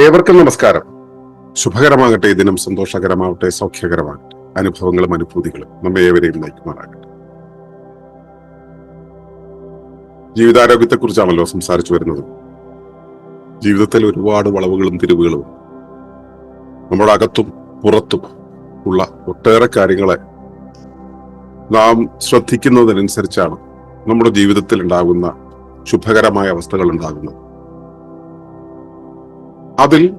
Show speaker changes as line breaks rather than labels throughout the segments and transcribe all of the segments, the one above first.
ഏവർക്കും നമസ്കാരം. ശുഭകരമാകട്ടെ ദിനം സന്തോഷകരമാവട്ടെ സൗഖ്യകരമാകട്ടെ അനുഭവങ്ങളും അനുഭൂതികളും നമ്മെ ഏവരെയും നയിക്കുമാറാകട്ടെ. ജീവിതാരോഗ്യത്തെക്കുറിച്ചാണല്ലോ സംസാരിച്ചു വരുന്നത്. ജീവിതത്തിൽ ഒരുപാട് വളവുകളും തിരിവുകളും. നമ്മുടെ അകത്തും പുറത്തും ഉള്ള ഒട്ടേറെ കാര്യങ്ങളെ നാം ശ്രദ്ധിക്കുന്നതിനനുസരിച്ചാണ് നമ്മുടെ ജീവിതത്തിൽ ഉണ്ടാകുന്ന ശുഭകരമായ അവസ്ഥകൾ ഉണ്ടാകുന്നത് അതിൽ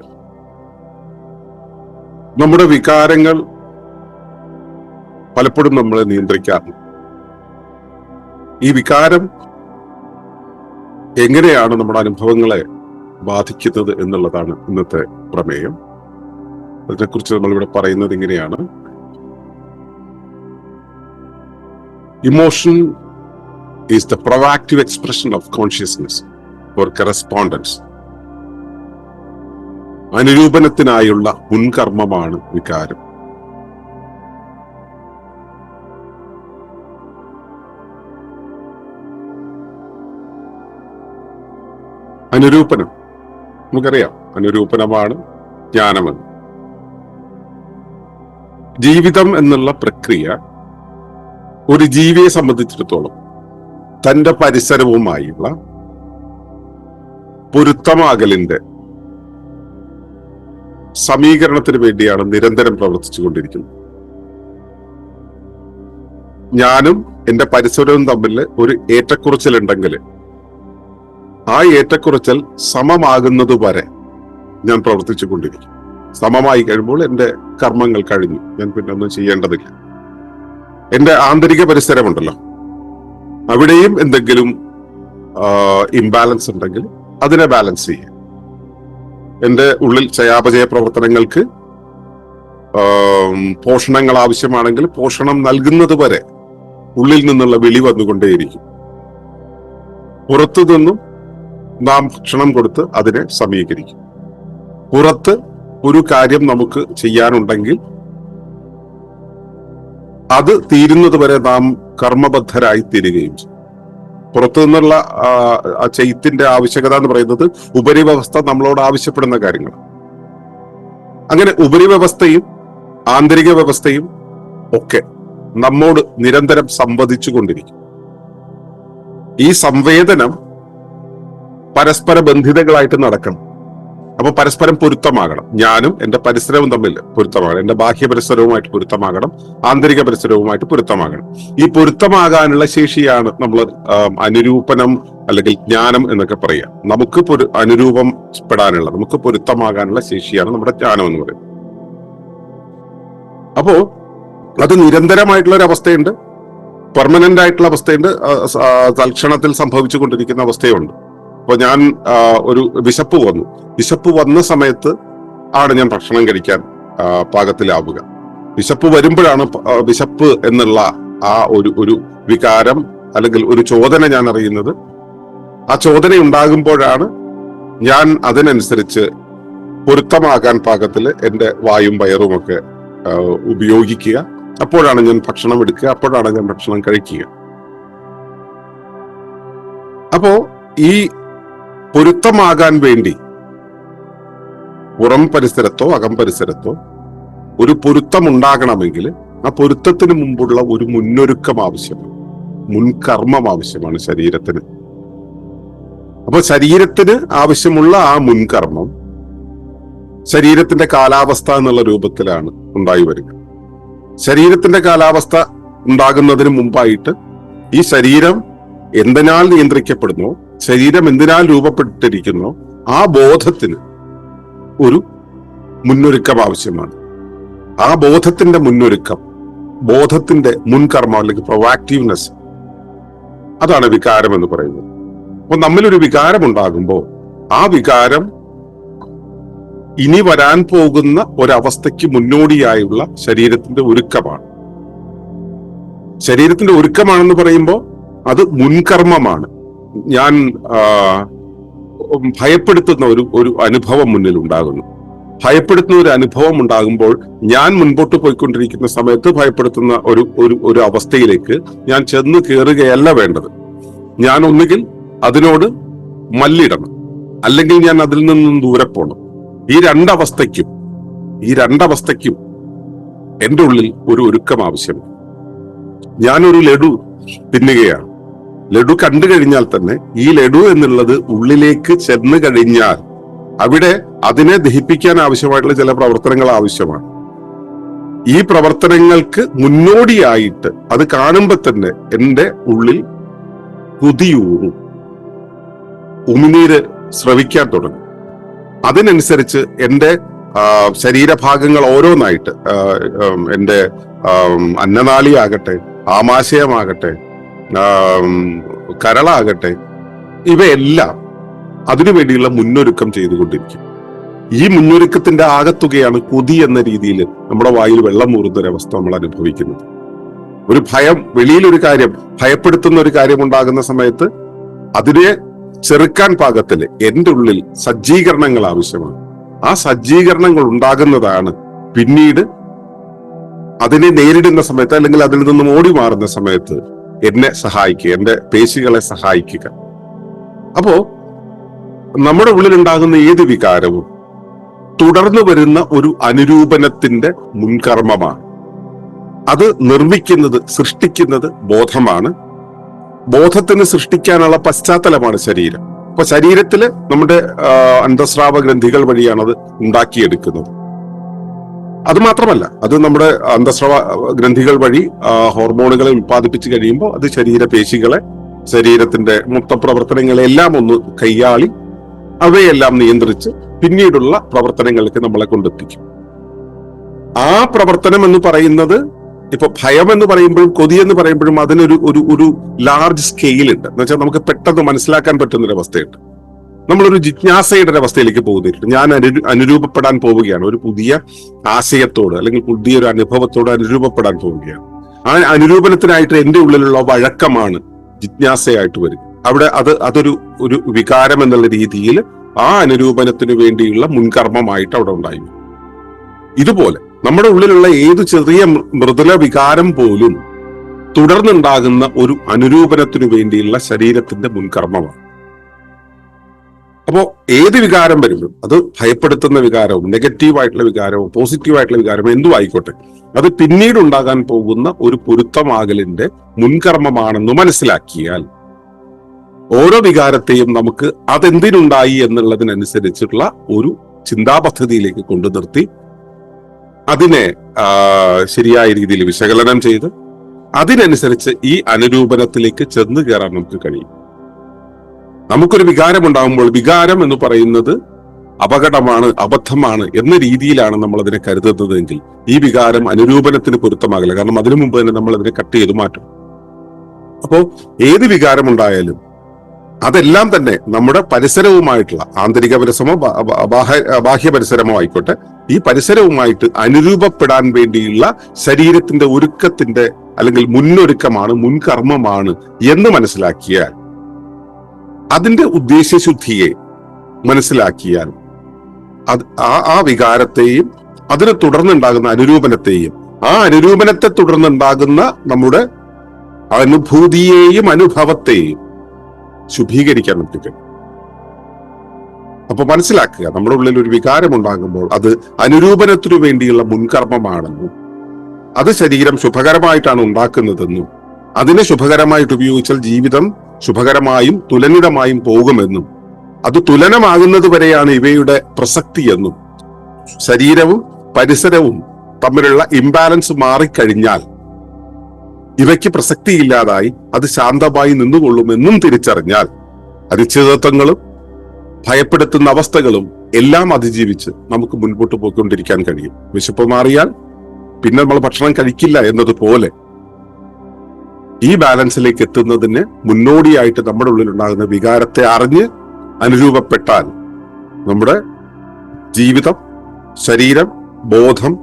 നമ്മുടെ വികാരങ്ങൾ പലപ്പോഴും നമ്മളെ നിയന്ത്രിക്കാറുണ്ട്. ഈ വികാരം എങ്ങനെയാണ് നമ്മുടെ അനുഭവങ്ങളെ ബാധിക്കുന്നത് എന്നുള്ളതാണ് ഇന്നത്തെ പ്രമേയം. അതിനെക്കുറിച്ച് നമ്മളിവിടെ പറയുന്നത് ഇങ്ങനെയാണ്. Emotion is the provocative expression of consciousness for correspondence അനുരൂപനത്തിനായുള്ള മുൻകർമ്മമാണ് വികാരം. അനുരൂപനം നമുക്കറിയാം അനുരൂപനമാണ് ജ്ഞാനമെന്ന്. ജീവിതം എന്നുള്ള പ്രക്രിയ ഒരു ജീവിയെ സംബന്ധിച്ചിടത്തോളം തന്റെ പരിസരവുമായുള്ള പൊരുത്തമാകലിന്റെ സമീകരണത്തിന് വേണ്ടിയാണ് നിരന്തരം പ്രവർത്തിച്ചു കൊണ്ടിരിക്കുന്നത് ഞാനും എന്റെ പരിസരവും തമ്മിൽ ഒരു ഏറ്റക്കുറച്ചിൽ ഉണ്ടെങ്കിൽ ആ ഏറ്റക്കുറച്ചൽ സമമാകുന്നത് വരെ ഞാൻ പ്രവർത്തിച്ചു കൊണ്ടിരിക്കും സമമായി കഴിയുമ്പോൾ എന്റെ കർമ്മങ്ങൾ കഴിഞ്ഞു. ഞാൻ പിന്നെ ഒന്നും ചെയ്യേണ്ടതില്ല. എന്റെ ആന്തരിക പരിസരമുണ്ടല്ലോ. അവിടെയും എന്തെങ്കിലും ഇംബാലൻസ് ഉണ്ടെങ്കിൽ അതിനെ ബാലൻസ് ചെയ്യും. എന്റെ ഉള്ളിൽ ചയാപചയ പ്രവർത്തനങ്ങൾക്ക് പോഷണങ്ങൾ ആവശ്യമാണെങ്കിൽ പോഷണം നൽകുന്നത് വരെ ഉള്ളിൽ നിന്നുള്ള വിളി വന്നുകൊണ്ടേയിരിക്കും. പുറത്തു നിന്നും നാം ഭക്ഷണം കൊടുത്ത് അതിനെ സമീകരിക്കും. പുറത്ത് ഒരു കാര്യം നമുക്ക് ചെയ്യാനുണ്ടെങ്കിൽ അത് തീരുന്നത് വരെ നാം കർമ്മബദ്ധരായി തീരുകയും ചെയ്യും. പുറത്തു നിന്നുള്ള ചെയ്ത്തിന്റെ ആവശ്യകത എന്ന് പറയുന്നത് ഉപരിവ്യവസ്ഥ നമ്മളോട് ആവശ്യപ്പെടുന്ന കാര്യങ്ങൾ അങ്ങനെ ഉപരിവ്യവസ്ഥയും ആന്തരിക വ്യവസ്ഥയും ഒക്കെ നമ്മോട് നിരന്തരം സംവദിച്ചു കൊണ്ടിരിക്കും. ഈ സംവേദനം പരസ്പര ബന്ധിതങ്ങളായിട്ട് നടക്കണം. അപ്പൊ പരസ്പരം പൊരുത്തമാകണം. ഞാനും എന്റെ പരിസരവും തമ്മിൽ പൊരുത്തമാകണം. എന്റെ ബാഹ്യ പരിസരവുമായിട്ട് പൊരുത്തമാകണം. ആന്തരിക പരിസരവുമായിട്ട് പൊരുത്തമാകണം. ഈ പൊരുത്തമാകാനുള്ള ശേഷിയാണ് നമ്മൾ അനുരൂപനം അല്ലെങ്കിൽ ജ്ഞാനം എന്നൊക്കെ പറയുക. നമുക്ക് പൊരു അനുരൂപം പെടാനുള്ള നമുക്ക് പൊരുത്തമാകാനുള്ള ശേഷിയാണ് നമ്മുടെ ജ്ഞാനം എന്ന് പറയുന്നത്. അപ്പോ അത് നിരന്തരമായിട്ടുള്ള ഒരു അവസ്ഥയുണ്ട്. പെർമനന്റ് ആയിട്ടുള്ള അവസ്ഥയുണ്ട്. തൽക്ഷണത്തിൽ സംഭവിച്ചു കൊണ്ടിരിക്കുന്ന അവസ്ഥയുണ്ട്. അപ്പൊ ഞാൻ ഒരു വിശപ്പ് വന്നു. വിശപ്പ് വന്ന സമയത്ത് ആണ് ഞാൻ ഭക്ഷണം കഴിക്കാൻ പാകത്തിലാവുക. വിശപ്പ് വരുമ്പോഴാണ് വിശപ്പ് എന്നുള്ള ആ ഒരു ഒരു വികാരം അല്ലെങ്കിൽ ഒരു ചോദന ഞാൻ അറിയുന്നത്. ആ ചോദന ഉണ്ടാകുമ്പോഴാണ് ഞാൻ അതിനനുസരിച്ച് പൊരുത്തമാകാൻ പാകത്തിൽ എന്റെ വായും വയറും ഒക്കെ ഉപയോഗിക്കുക. അപ്പോഴാണ് ഞാൻ ഭക്ഷണം എടുക്കുക. അപ്പോഴാണ് ഞാൻ ഭക്ഷണം കഴിക്കുക. അപ്പോ ഈ പൊരുത്തമാകാൻ വേണ്ടി. പുറം പരിസരത്തോ അകം പരിസരത്തോ ഒരു പൊരുത്തം ഉണ്ടാകണമെങ്കിൽ ആ പൊരുത്തത്തിന് മുമ്പുള്ള ഒരു മുന്നൊരുക്കം ആവശ്യമാണ്. മുൻകർമ്മം ആവശ്യമാണ് ശരീരത്തിന്. അപ്പൊ ശരീരത്തിന് ആവശ്യമുള്ള ആ മുൻകർമ്മം ശരീരത്തിന്റെ കാലാവസ്ഥ എന്നുള്ള രൂപത്തിലാണ് ഉണ്ടായി വരിക ശരീരത്തിന്റെ കാലാവസ്ഥ ഉണ്ടാകുന്നതിന് മുമ്പായിട്ട് ഈ ശരീരം എന്തിനാൽ നിയന്ത്രിക്കപ്പെടുന്നു? ശരീരം എന്തിനാൽ രൂപപ്പെട്ടിരിക്കുന്നു? ആ ബോധത്തിന് ഒരു മുന്നൊരുക്കം ആവശ്യമാണ്. ആ ബോധത്തിന്റെ മുന്നൊരുക്കം ബോധത്തിന്റെ മുൻകർമ്മം അല്ലെങ്കിൽ പ്രൊവാക്റ്റീവ്നെസ് അതാണ് വികാരം എന്ന് പറയുന്നത്. അപ്പൊ നമ്മിലൊരു വികാരം ഉണ്ടാകുമ്പോൾ ആ വികാരം ഇനി വരാൻ പോകുന്ന ഒരവസ്ഥയ്ക്ക് മുന്നോടിയായുള്ള ശരീരത്തിന്റെ ഒരുക്കമാണ്. ശരീരത്തിന്റെ ഒരുക്കമാണെന്ന് പറയുമ്പോൾ അത് മുൻകർമ്മമാണ്. ഞാൻ ഭയപ്പെടുത്തുന്ന ഒരു ഒരു അനുഭവം മുന്നിൽ ഉണ്ടാകുന്നു. ഭയപ്പെടുത്തുന്ന ഒരു അനുഭവം ഉണ്ടാകുമ്പോൾ ഞാൻ മുൻപോട്ട് പോയിക്കൊണ്ടിരിക്കുന്ന സമയത്ത് ഭയപ്പെടുത്തുന്ന ഒരു ഒരു ഒരു അവസ്ഥയിലേക്ക് ഞാൻ ചെന്ന് കയറുകയല്ല വേണ്ടത്. ഞാൻ ഒന്നുകിൽ അതിനോട് മല്ലിടണം. അല്ലെങ്കിൽ ഞാൻ അതിൽ നിന്നും ദൂരെ പോണം. ഈ രണ്ടവസ്ഥയ്ക്കും ഈ രണ്ടവസ്ഥയ്ക്കും എന്റെ ഉള്ളിൽ ഒരു ഒരുക്കം ആവശ്യമാണ് ഞാനൊരു ലഡു തിന്നുകയാണ്. ലഡു കണ്ടു കഴിഞ്ഞാൽ തന്നെ ഈ ലഡു എന്നുള്ളത് ഉള്ളിലേക്ക് ചെന്ന് കഴിഞ്ഞാൽ അവിടെ അതിനെ ദഹിപ്പിക്കാൻ ആവശ്യമായിട്ടുള്ള ചില പ്രവർത്തനങ്ങൾ ആവശ്യമാണ്. ഈ പ്രവർത്തനങ്ങൾക്ക് മുന്നോടിയായിട്ട് അത് കാണുമ്പോൾ തന്നെ എന്റെ ഉള്ളിൽ കുതിയൂറും. ഉമിനീര് ശ്രവിക്കാൻ തുടങ്ങും. അതിനനുസരിച്ച് എന്റെ ശരീരഭാഗങ്ങൾ ഓരോന്നായിട്ട് എന്റെ അന്നനാളിയാകട്ടെ ആമാശയമാകട്ടെ കരളാകട്ടെ ഇവയെല്ലാം അതിനു വേണ്ടിയുള്ള മുന്നൊരുക്കം ചെയ്തുകൊണ്ടിരിക്കും. ഈ മുന്നൊരുക്കത്തിന്റെ ആകത്തുകയാണ് കൊതി എന്ന രീതിയിൽ നമ്മുടെ വായിൽ വെള്ളം മൂറുന്ന ഒരവസ്ഥ നമ്മൾ അനുഭവിക്കുന്നത്. ഒരു ഭയം വെളിയിലൊരു കാര്യം ഭയപ്പെടുത്തുന്ന ഒരു കാര്യം ഉണ്ടാകുന്ന സമയത്ത് അതിനെ ചെറുക്കാൻ പാകത്തിൽ എന്റെ ഉള്ളിൽ സജ്ജീകരണങ്ങൾ ആവശ്യമാണ്. ആ സജ്ജീകരണങ്ങൾ ഉണ്ടാകുന്നതാണ് പിന്നീട് അതിനെ നേരിടുന്ന സമയത്ത് അല്ലെങ്കിൽ അതിൽ നിന്നും ഓടി മാറുന്ന സമയത്ത് എന്നെ സഹായിക്കുക എന്റെ പേശികളെ സഹായിക്കുക. അപ്പോ നമ്മുടെ ഉള്ളിൽ ഉണ്ടാകുന്ന ഏത് വികാരവും തുടർന്നു വരുന്ന ഒരു അനുരൂപനത്തിന്റെ മുൻകർമ്മമാണ്. അത് നിർമ്മിക്കുന്നത് സൃഷ്ടിക്കുന്നത് ബോധമാണ്. ബോധത്തിന് സൃഷ്ടിക്കാനുള്ള പശ്ചാത്തലമാണ് ശരീരം. അപ്പൊ ശരീരത്തിൽ നമ്മുടെ അന്തസ്രാവ ഗ്രന്ഥികൾ വഴിയാണ് അത് ഉണ്ടാക്കിയെടുക്കുന്നത്. അത് മാത്രമല്ല അത് നമ്മുടെ അന്തസ്രവ ഗ്രന്ഥികൾ വഴി ഹോർമോണുകളെ ഉൽപ്പാദിപ്പിച്ച് കഴിയുമ്പോൾ അത് ശരീരപേശികളെ ശരീരത്തിന്റെ മൊത്ത പ്രവർത്തനങ്ങളെല്ലാം ഒന്ന് കൈയാളി അവയെല്ലാം നിയന്ത്രിച്ച് പിന്നീടുള്ള പ്രവർത്തനങ്ങൾക്ക് നമ്മളെ കൊണ്ടെത്തിക്കും. ആ പ്രവർത്തനം എന്ന് പറയുന്നത് ഇപ്പൊ ഭയം എന്ന് പറയുമ്പോഴും കൊതി എന്ന് പറയുമ്പോഴും അതിനൊരു ഒരു ഒരു ലാർജ് സ്കെയിൽ ഉണ്ട്. എന്ന് വെച്ചാൽ നമുക്ക് പെട്ടെന്ന് മനസ്സിലാക്കാൻ പറ്റുന്ന ഒരു അവസ്ഥയുണ്ട് നമ്മളൊരു ജിജ്ഞാസയുടെ ഒരു അവസ്ഥയിലേക്ക് പോകുന്നില്ല ഞാൻ അനു അനുരൂപപ്പെടാൻ പോവുകയാണ്. ഒരു പുതിയ ആശയത്തോട് അല്ലെങ്കിൽ പുതിയൊരു അനുഭവത്തോട് അനുരൂപപ്പെടാൻ പോവുകയാണ്. ആ അനുരൂപനത്തിനായിട്ട് എന്റെ ഉള്ളിലുള്ള വഴക്കമാണ് ജിജ്ഞാസയായിട്ട് വരും അവിടെ അത് അതൊരു ഒരു വികാരം എന്നുള്ള രീതിയിൽ ആ അനുരൂപനത്തിന് വേണ്ടിയുള്ള മുൻകർമ്മമായിട്ട് അവിടെ ഉണ്ടായി. ഇതുപോലെ നമ്മുടെ ഉള്ളിലുള്ള ഏത് ചെറിയ മൃദുല വികാരം പോലും തുടർന്നുണ്ടാകുന്ന ഒരു അനുരൂപനത്തിനു വേണ്ടിയുള്ള ശരീരത്തിന്റെ മുൻകർമ്മമാണ്. അപ്പോ ഏത് വികാരം വരുമ്പോഴും അത് ഭയപ്പെടുത്തുന്ന വികാരവും നെഗറ്റീവ് ആയിട്ടുള്ള വികാരവും പോസിറ്റീവ് ആയിട്ടുള്ള വികാരവും എന്തും ആയിക്കോട്ടെ അത് പിന്നീട് ഉണ്ടാകാൻ പോകുന്ന ഒരു പൊരുത്തമാകലിന്റെ മുൻകർമ്മമാണെന്ന് മനസ്സിലാക്കിയാൽ ഓരോ വികാരത്തെയും നമുക്ക് അതെന്തിനുണ്ടായി എന്നുള്ളതിനനുസരിച്ചുള്ള ഒരു ചിന്താപദ്ധതിയിലേക്ക് കൊണ്ടു നിർത്തി അതിനെ ശരിയായ രീതിയിൽ വിശകലനം ചെയ്ത് അതിനനുസരിച്ച് ഈ അനുരൂപനത്തിലേക്ക് ചെന്ന് കയറാൻ നമുക്ക് കഴിയും. നമുക്കൊരു വികാരം ഉണ്ടാകുമ്പോൾ വികാരം എന്ന് പറയുന്നത് അപകടമാണ് അബദ്ധമാണ് എന്ന രീതിയിലാണ് നമ്മൾ അതിനെ കരുതുന്നതെങ്കിൽ ഈ വികാരം അനുരൂപനത്തിന് പൊരുത്തമാകില്ല. കാരണം അതിനു മുമ്പ് തന്നെ നമ്മൾ അതിനെ കട്ട് ചെയ്ത് മാറ്റും. അപ്പോ ഏത് വികാരം ഉണ്ടായാലും അതെല്ലാം തന്നെ നമ്മുടെ പരിസരവുമായിട്ടുള്ള ആന്തരിക പരിസരമോ ബാഹ്യ പരിസരമോ ആയിക്കോട്ടെ ഈ പരിസരവുമായിട്ട് അനുരൂപപ്പെടാൻ വേണ്ടിയുള്ള ശരീരത്തിന്റെ ഒരുക്കത്തിന്റെ അല്ലെങ്കിൽ മുന്നൊരുക്കമാണ് മുൻകർമ്മമാണ് എന്ന് മനസ്സിലാക്കിയാൽ അതിന്റെ ഉദ്ദേശ്യശുദ്ധിയെ മനസ്സിലാക്കിയാൽ അത് ആ ആ വികാരത്തെയും അതിനെ തുടർന്നുണ്ടാകുന്ന അനുരൂപനത്തെയും ആ അനുരൂപനത്തെ തുടർന്നുണ്ടാകുന്ന നമ്മുടെ അനുഭൂതിയെയും അനുഭവത്തെയും ശുഭീകരിക്കാൻ നമുക്ക് അപ്പൊ മനസ്സിലാക്കുക നമ്മുടെ ഉള്ളിൽ ഒരു വികാരം ഉണ്ടാകുമ്പോൾ അത് അനുരൂപനത്തിനു വേണ്ടിയുള്ള മുൻകർമ്മമാണെന്നും അത് ശരീരം ശുഭകരമായിട്ടാണ് ഉണ്ടാക്കുന്നതെന്നും അതിനെ ശുഭകരമായിട്ട് ഉപയോഗിച്ചാൽ ജീവിതം ശുഭകരമായും തുലനിതമായും പോകുമെന്നും അത് തുലനമാകുന്നത് വരെയാണ് ഇവയുടെ പ്രസക്തി എന്നും. ശരീരവും പരിസരവും തമ്മിലുള്ള ഇംബാലൻസ് മാറിക്കഴിഞ്ഞാൽ ഇവയ്ക്ക് പ്രസക്തിയില്ലാതായി അത് ശാന്തമായി നിന്നുകൊള്ളുമെന്നും തിരിച്ചറിഞ്ഞാൽ അനിശ്ചിതത്വങ്ങളും ഭയപ്പെടുത്തുന്ന അവസ്ഥകളും എല്ലാം അതിജീവിച്ച് നമുക്ക് മുൻപോട്ട് പോയിക്കൊണ്ടിരിക്കാൻ കഴിയും. വിശപ്പ് മാറിയാൽ പിന്നെ നമ്മൾ ഭക്ഷണം കഴിക്കില്ല എന്നതുപോലെ ഈ ബാലൻസിലേക്ക് എത്തുന്നതിന് മുന്നോടിയായിട്ട് നമ്മുടെ ഉള്ളിൽ ഉണ്ടാകുന്ന വികാരത്തെ അറിഞ്ഞ് അനുരൂപപ്പെട്ടാൽ നമ്മുടെ ജീവിതം ശരീരം ബോധം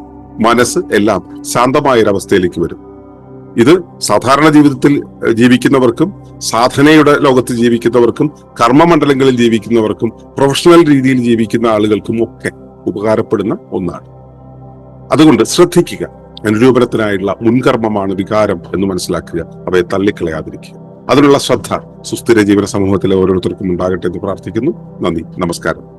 മനസ്സ് എല്ലാം ശാന്തമായ ഒരു അവസ്ഥയിലേക്ക് വരും. ഇത് സാധാരണ ജീവിതത്തിൽ ജീവിക്കുന്നവർക്കും സാധനയുടെ ലോകത്ത് ജീവിക്കുന്നവർക്കും കർമ്മമണ്ഡലങ്ങളിൽ ജീവിക്കുന്നവർക്കും പ്രൊഫഷണൽ രീതിയിൽ ജീവിക്കുന്ന ആളുകൾക്കും ഒക്കെ ഉപകാരപ്പെടുന്ന ഒന്നാണ്. അതുകൊണ്ട് ശ്രദ്ധിക്കുക. നിരൂപണത്തിനായുള്ള മുൻകർമ്മമാണ് വികാരം എന്ന് മനസ്സിലാക്കുക. അവയെ തള്ളിക്കളയാതിരിക്കുക. അതിനുള്ള ശ്രദ്ധ സുസ്ഥിര ജീവന സമൂഹത്തിലെ ഓരോരുത്തർക്കും ഉണ്ടാകട്ടെ എന്ന് പ്രാർത്ഥിക്കുന്നു. നന്ദി. നമസ്കാരം.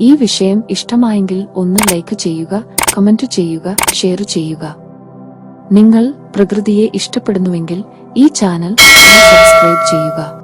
ഈ വിഷയം ഇഷ്ടമായെങ്കിൽ ഒന്ന് ലൈക്ക് ചെയ്യുക കമന്റ് ചെയ്യുക ഷെയർ ചെയ്യുക. നിങ്ങൾ പ്രകൃതിയെ ഇഷ്ടപ്പെടുന്നുവെങ്കിൽ ഈ ചാനൽ സബ്സ്ക്രൈബ് ചെയ്യുക.